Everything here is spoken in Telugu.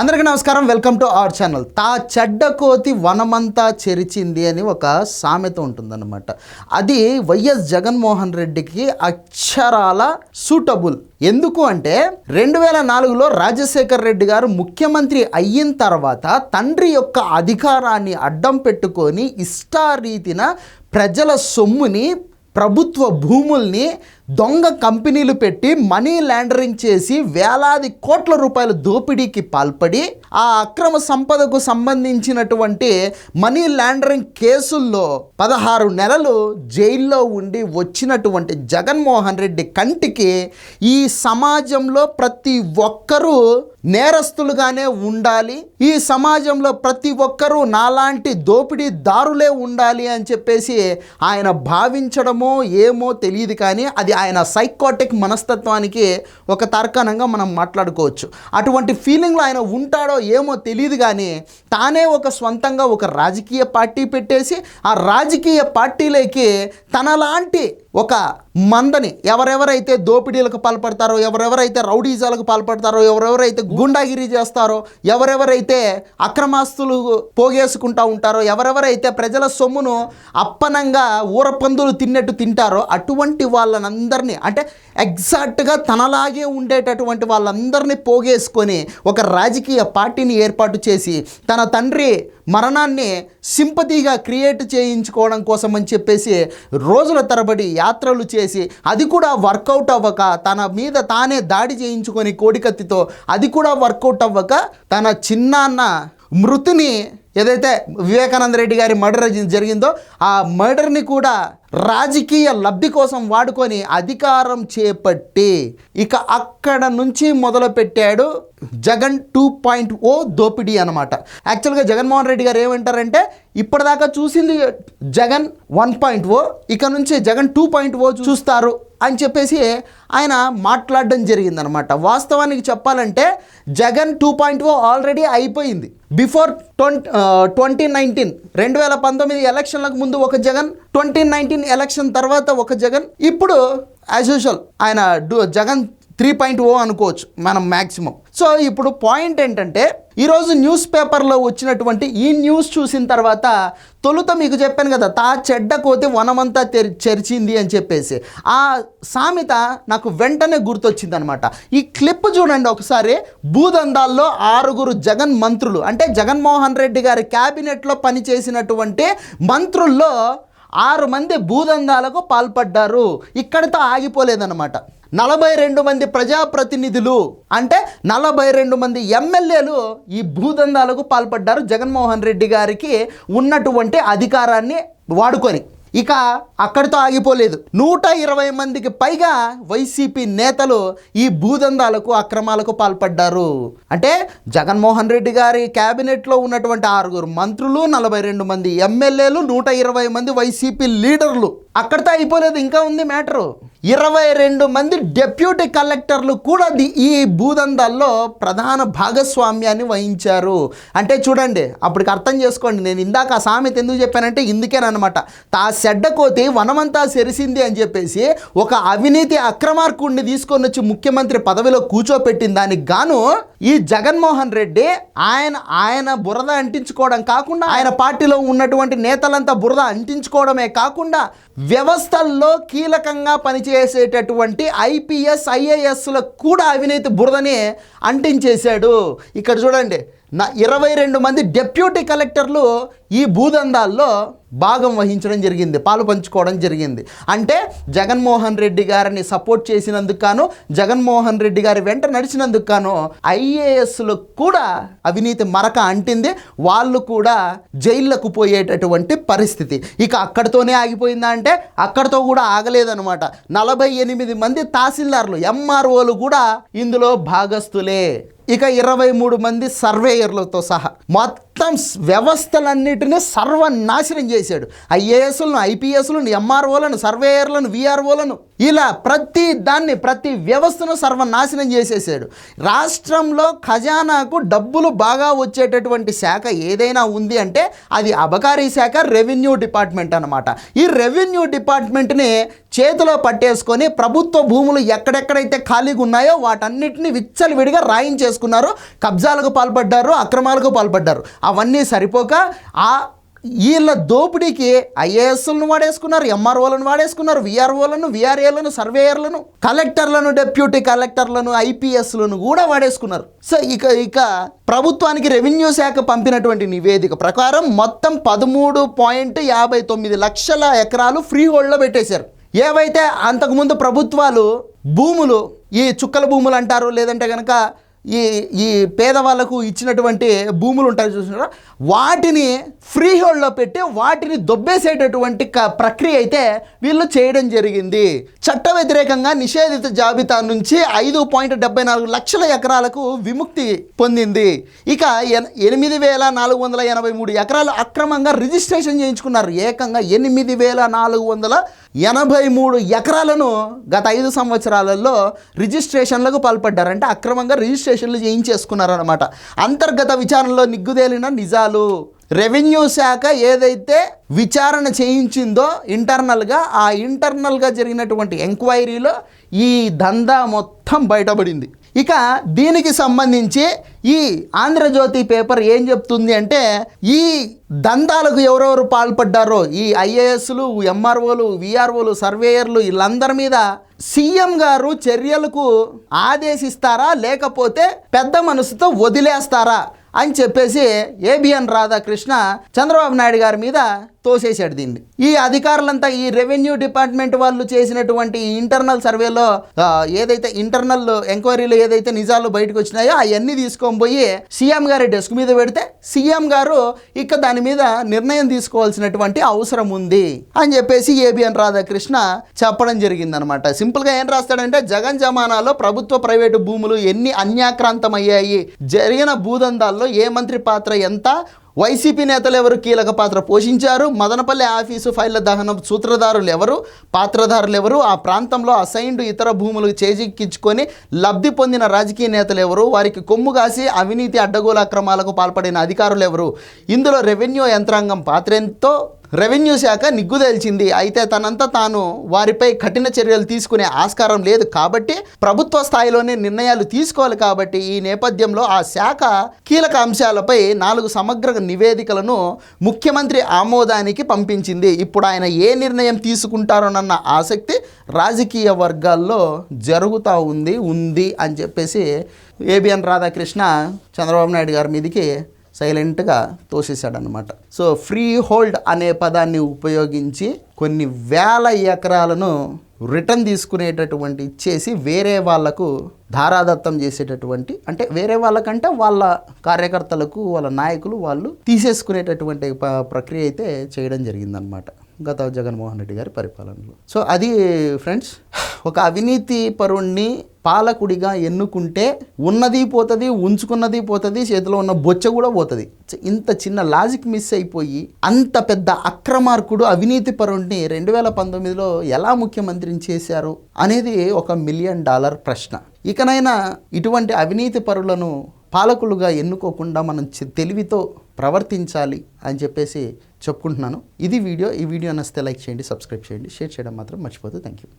అందరికీ నమస్కారం. Welcome to our channel. తా చెడ్డ కోతి వనమంతా చెరిచింది అని ఒక సామెత ఉంటుందన్నమాట. అది వైఎస్ జగన్మోహన్ రెడ్డికి అక్షరాల సూటబుల్. ఎందుకు అంటే రెండు వేల నాలుగులో రాజశేఖర్ రెడ్డి గారు ముఖ్యమంత్రి అయిన తర్వాత తండ్రి యొక్క అధికారాన్ని అడ్డం పెట్టుకొని ఇష్టారీతిన ప్రజల సొమ్ముని ప్రభుత్వ భూముల్ని దొంగ కంపెనీలు పెట్టి మనీ ల్యాండరింగ్ చేసి వేలాది కోట్ల రూపాయల దోపిడీకి పాల్పడి ఆ అక్రమ సంపదకు సంబంధించినటువంటి మనీ లాండరింగ్ కేసుల్లో పదహారు నెలలు జైల్లో ఉండి వచ్చినటువంటి జగన్మోహన్ రెడ్డి కంటికి ఈ సమాజంలో ప్రతి ఒక్కరూ నేరస్తులుగానే ఉండాలి. ఈ సమాజంలో ప్రతి ఒక్కరూ నాలాంటి దోపిడీదారులే ఉండాలి అని చెప్పేసి ఆయన భావించడమో ఏమో తెలియదు కానీ అది ఆయన సైకోటిక్ మనస్తత్వానికి ఒక తర్కణంగా మనం మాట్లాడుకోవచ్చు. అటువంటి ఫీలింగ్లో ఆయన ఉంటాడో ఏమో తెలియదు కానీ తానే ఒక సొంతంగా ఒక రాజకీయ పార్టీ పెట్టేసి ఆ రాజకీయ పార్టీలోకి తనలాంటి ఒక మందని ఎవరెవరైతే దోపిడీలకు పాల్పడతారో ఎవరెవరైతే రౌడీజాలకు పాల్పడతారో ఎవరెవరైతే గుండాగిరి చేస్తారో ఎవరెవరైతే అక్రమాస్తులు పోగేసుకుంటా ఉంటారో ఎవరెవరైతే ప్రజల సొమ్మును అప్పనంగా ఊరపందులు తిన్నట్టు తింటారో అటువంటి వాళ్ళనందరినీ అంటే ఎగ్జాక్ట్గా తనలాగే ఉండేటటువంటి వాళ్ళందరినీ పోగేసుకొని ఒక రాజకీయ పార్టీని ఏర్పాటు చేసి తన తండ్రి మరణాన్ని సింపతిగా క్రియేట్ చేయించుకోవడం కోసం అని చెప్పేసి రోజుల తరబడి యాత్రలు చేసి అది కూడా వర్కౌట్ అవ్వక తన మీద తానే దాడి చేయించుకొని కోడికత్తితో అది కూడా వర్కౌట్ అవ్వక తన చిన్నాన్న మృతిని ఏదైతే వివేకానంద రెడ్డి గారి మర్డర్ జరిగిందో ఆ మర్డర్ని కూడా రాజకీయ లబ్ధి కోసం వాడుకొని అధికారం చేపట్టి ఇక అక్కడ నుంచి మొదలుపెట్టాడు జగన్ టూ పాయింట్ ఓ దోపిడీ అనమాట యాక్చువల్గా జగన్మోహన్ రెడ్డి గారు ఏమంటారంటే ఇప్పటిదాకా చూసింది జగన్ వన్ పాయింట్ ఓ ఇక నుంచి జగన్ టూ పాయింట్ ఓ చూస్తారు అని చెప్పేసి ఆయన మాట్లాడడం జరిగిందనమాట వాస్తవానికి చెప్పాలంటే Jagan two point O already అయిపోయింది. బిఫోర్ ట్వంటీ ట్వంటీ నైన్టీన్ రెండు వేల పంతొమ్మిది ఎలక్షన్లకు ముందు ఒక జగన్ ట్వంటీ నైన్టీన్ ఎలక్షన్ తర్వాత ఒక జగన్. ఇప్పుడు యాజ్ యూజువల్ ఆయన జగన్ త్రీ పాయింట్ ఓ అనుకోవచ్చు మనం మ్యాక్సిమం సో ఇప్పుడు పాయింట్ ఏంటంటే ఈరోజు న్యూస్ పేపర్లో వచ్చినటువంటి ఈ న్యూస్ చూసిన తర్వాత తొలుత మీకు చెప్పాను కదా తా చెడ్డ కోతి వనమంతా తెరి చెరిచింది అని చెప్పేసి. ఆ సామెత నాకు వెంటనే గుర్తొచ్చింది అనమాట ఈ క్లిప్ చూడండి ఒకసారి. భూదందాల్లో ఆరుగురు జగన్ మంత్రులు అంటే జగన్మోహన్ రెడ్డి గారి క్యాబినెట్లో పనిచేసినటువంటి మంత్రుల్లో ఆరు మంది భూదందాలకు పాల్పడ్డారు. ఇక్కడితో ఆగిపోలేదన్నమాట నలభై రెండు మంది ప్రజాప్రతినిధులు అంటే నలభై రెండు మంది ఎమ్మెల్యేలు ఈ భూదందాలకు పాల్పడ్డారు జగన్మోహన్ రెడ్డి గారికి ఉన్నటువంటి అధికారాన్ని వాడుకొని. ఇక అక్కడితో ఆగిపోలేదు. నూట ఇరవై మందికి పైగా వైసీపీ నేతలు ఈ భూదందాలకు అక్రమాలకు పాల్పడ్డారు. అంటే జగన్మోహన్ రెడ్డి గారి క్యాబినెట్లో ఉన్నటువంటి ఆరుగురు మంత్రులు నలభై రెండు మంది ఎమ్మెల్యేలు నూట ఇరవై మంది వైసీపీ లీడర్లు. అక్కడితో అయిపోలేదు ఇంకా ఉంది మ్యాటరు. ఇరవై రెండు మంది డెప్యూటీ కలెక్టర్లు కూడా ది- ఈ భూదందాల్లో ప్రధాన భాగస్వామ్యాన్ని వహించారు. అంటే చూడండి అప్పటికి అర్థం చేసుకోండి. నేను ఇందాక ఆ సామెత ఎందుకు చెప్పానంటే ఇందుకేనమాట తా సెడ్డ కోతి వనమంతా సెరిసింది అని చెప్పేసి ఒక అవినీతి అక్రమార్కుడిని తీసుకొని వచ్చి ముఖ్యమంత్రి పదవిలో కూర్చోపెట్టిన దానికి గాను ఈ జగన్మోహన్ రెడ్డి ఆయన ఆయన బురద అంటించుకోవడం కాకుండా ఆయన పార్టీలో ఉన్నటువంటి నేతలంతా బురద అంటించుకోవడమే కాకుండా వ్యవస్థల్లో కీలకంగా పనిచేసేటటువంటి ఐపీఎస్ ఐఏఎస్లకు కూడా అవినీతి బురదని అంటించేశాడు. ఇక్కడ చూడండి నా ఇరవై రెండు మంది డెప్యూటీ కలెక్టర్లు ఈ భూదందాల్లో భాగం వహించడం జరిగింది పాలు పంచుకోవడం జరిగింది. అంటే జగన్మోహన్ రెడ్డి గారిని సపోర్ట్ చేసినందుకు గాను జగన్మోహన్ రెడ్డి గారి వెంట నడిచినందుకు గాను ఐఏఎస్లు కూడా అవినీతి మరక అంటింది. వాళ్ళు కూడా జైళ్ళకు పోయేటటువంటి పరిస్థితి. ఇక అక్కడితోనే ఆగిపోయిందా అంటే అక్కడితో కూడా ఆగలేదనమాట నలభై ఎనిమిది మంది తహసీల్దార్లు ఎంఆర్ఓలు కూడా ఇందులో భాగస్తులే ఇక ఇరవై మూడు మంది సర్వేయర్లతో సహా. మొత్తం వ్యవస్థలన్నిటినీ సర్వనాశనం చేశాడు. ఐఏఎస్లను ఐపీఎస్లను ఎంఆర్ఓలను సర్వేయర్లను విఆర్ఓలను ఇలా ప్రతి దాన్ని ప్రతి వ్యవస్థను సర్వనాశనం చేసేసాడు. రాష్ట్రంలో ఖజానాకు డబ్బులు బాగా వచ్చేటటువంటి శాఖ ఏదైనా ఉంది అంటే అది అబకారీ శాఖ రెవెన్యూ డిపార్ట్మెంట్ అనమాట ఈ రెవెన్యూ డిపార్ట్మెంట్ని చేతిలో పట్టేసుకొని ప్రభుత్వ భూములు ఎక్కడెక్కడైతే ఖాళీగా ఉన్నాయో వాటన్నిటిని విచ్చలవిడిగా విడిగా చేసుకున్నారు కబ్జాలకు పాల్పడ్డారు అక్రమాలకు పాల్పడ్డారు. అవన్నీ సరిపోక ఆ వీళ్ళ దోపిడీకి ఐఏఎస్లను వాడేసుకున్నారు ఎంఆర్ఓలను వాడేసుకున్నారు విఆర్ఓలను విఆర్ఏలను సర్వేయర్లను కలెక్టర్లను డెప్యూటీ కలెక్టర్లను ఐపీఎస్లను కూడా వాడేసుకున్నారు. సో ఇక ఇక ప్రభుత్వానికి రెవెన్యూ శాఖ పంపినటువంటి నివేదిక ప్రకారం మొత్తం పదమూడు పాయింట్ యాభై తొమ్మిది లక్షల ఎకరాలు ఫ్రీ హోల్డ్లో పెట్టేశారు. ఏవైతే అంతకుముందు ప్రభుత్వాలు భూములు ఈ చుక్కల భూములు అంటారు లేదంటే కనుక ఈ ఈ పేదవాళ్ళకు ఇచ్చినటువంటి భూములు ఉంటాయి చూసినారా? వాటిని ఫ్రీ హోల్డ్లో పెట్టి వాటిని దొబ్బేసేటటువంటి క ప్రక్రియ అయితే వీళ్ళు చేయడం జరిగింది. చట్ట వ్యతిరేకంగా నిషేధిత జాబితా నుంచి ఐదు పాయింట్ డెబ్బై నాలుగు లక్షల ఎకరాలకు విముక్తి పొందింది. ఇక ఎన్- ఎనిమిది వేల నాలుగు వందల ఎనభై మూడు ఎకరాలు అక్రమంగా రిజిస్ట్రేషన్ చేయించుకున్నారు. ఏకంగా ఎనిమిది వేల నాలుగు వందల ఎనభై మూడు ఎకరాలను గత ఐదు సంవత్సరాలలో రిజిస్ట్రేషన్లకు పాల్పడ్డారంటే అక్రమంగా రిజిస్ట్రేషన్లు చేయించేసుకున్నారనమాట అంతర్గత విచారణలో నిగ్గుదేలిన నిజాలు. రెవెన్యూ శాఖ ఏదైతే విచారణ చేయించిందో ఇంటర్నల్గా ఆ ఇంటర్నల్గా జరిగినటువంటి ఎంక్వైరీలో ఈ దందా మొత్తం బయటపడింది. ఇక దీనికి సంబంధించి ఈ ఆంధ్రజ్యోతి పేపర్ ఏం చెప్తుంది అంటే ఈ దందాలకు ఎవరెవరు పాల్పడ్డారో ఈ ఐఏఎస్లు ఎంఆర్ఓలు విఆర్ఓలు సర్వేయర్లు వీళ్ళందరి మీద సీఎం గారు చర్యలకు ఆదేశిస్తారా లేకపోతే పెద్ద మనసుతో వదిలేస్తారా అని చెప్పేసి ఏబిఎన్ రాధాకృష్ణ చంద్రబాబు నాయుడు గారి మీద తోసేశాడు దీన్ని. ఈ అధికారులంతా ఈ రెవెన్యూ డిపార్ట్మెంట్ వాళ్ళు చేసినటువంటి ఈ ఇంటర్నల్ సర్వేలో ఏదైతే ఇంటర్నల్ ఎంక్వైరీలో ఏదైతే నిజాలు బయటకు వచ్చినాయో అవన్నీ తీసుకొని పోయి సీఎం గారి డెస్క్ మీద పెడితే సీఎం గారు ఇక దాని మీద నిర్ణయం తీసుకోవాల్సినటువంటి అవసరం ఉంది అని చెప్పేసి ఏబిఎన్ రాధాకృష్ణ చెప్పడం జరిగిందనమాట. సింపుల్గా ఏం రాస్తాడంటే జగన్ జమానాలో ప్రభుత్వ ప్రైవేటు భూములు ఎన్ని అన్యాక్రాంతమయ్యాయి జరిగిన భూదందాల్లో ఏ మంత్రి పాత్ర ఎంత వైసీపీ నేతలు ఎవరు? కీలక పాత్ర పోషించారు. మదనపల్లి ఆఫీసు ఫైళ్ళ దహనం సూత్రధారులు ఎవరు? పాత్రధారులు ఎవరు? ఆ ప్రాంతంలో అసైన్డ్ ఇతర భూములు చేజిక్కించుకొని లబ్ధి పొందిన రాజకీయ నేతలు ఎవరు? వారికి కొమ్ము కాసి అవినీతి అడ్డగోలు అక్రమాలకు పాల్పడిన అధికారులు ఎవరు? ఇందులో రెవెన్యూ యంత్రాంగం పాత్ర ఎంతో? రెవెన్యూ శాఖ నిగ్గుదేల్చింది అయితే తనంతా తాను వారిపై కఠిన చర్యలు తీసుకునే ఆస్కారం లేదు కాబట్టి ప్రభుత్వ స్థాయిలోనే నిర్ణయాలు తీసుకోవాలి కాబట్టి ఈ నేపథ్యంలో ఆ శాఖ కీలక అంశాలపై నాలుగు సమగ్ర నివేదికలను ముఖ్యమంత్రి ఆమోదానికి పంపించింది. ఇప్పుడు ఆయన ఏ నిర్ణయం తీసుకుంటారోనన్న ఆసక్తి రాజకీయ వర్గాల్లో జరుగుతూ ఉంది ఉంది అని చెప్పేసి ఏబిఎన్ రాధాకృష్ణ చంద్రబాబు నాయుడు గారి మీదకి సైలెంట్గా తోసేశాడనమాట సో ఫ్రీ హోల్డ్ అనే పదాన్ని ఉపయోగించి కొన్ని వేల ఎకరాలను రిటర్న్ తీసుకునేటటువంటి ఇచ్చేసి వేరే వాళ్ళకు ధారాదత్తం చేసేటటువంటి అంటే వేరే వాళ్ళకంటే వాళ్ళ కార్యకర్తలకు వాళ్ళ నాయకులు వాళ్ళు తీసేసుకునేటటువంటి ప్రక్రియ అయితే చేయడం జరిగిందనమాట గత జగన్మోహన్ రెడ్డి గారి పరిపాలనలో. సో అది ఫ్రెండ్స్ ఒక అవినీతి పరుణ్ణి పాలకుడిగా ఎన్నుకుంటే ఉన్నది పోతుంది ఉంచుకున్నది పోతుంది చేతిలో ఉన్న బొచ్చ కూడా పోతుంది. ఇంత చిన్న లాజిక్ మిస్ అయిపోయి అంత పెద్ద అక్రమార్కుడు అవినీతి పరుణ్ణి రెండు వేల పంతొమ్మిదిలో ఎలా ముఖ్యమంత్రిని చేశారు అనేది ఒక మిలియన్ డాలర్ ప్రశ్న. ఇకనైనా ఇటువంటి అవినీతి పరులను పాలకులుగా ఎన్నుకోకుండా మనం తెలివితో ప్రవర్తించాలి అని చెప్పేసి చెప్పుకుంటున్నాను. ఇది వీడియో. ఈ వీడియో నచ్చితే లైక్ చేయండి సబ్స్క్రైబ్ చేయండి. షేర్ చేయడం మాత్రం మర్చిపోతుంది థ్యాంక్ యూ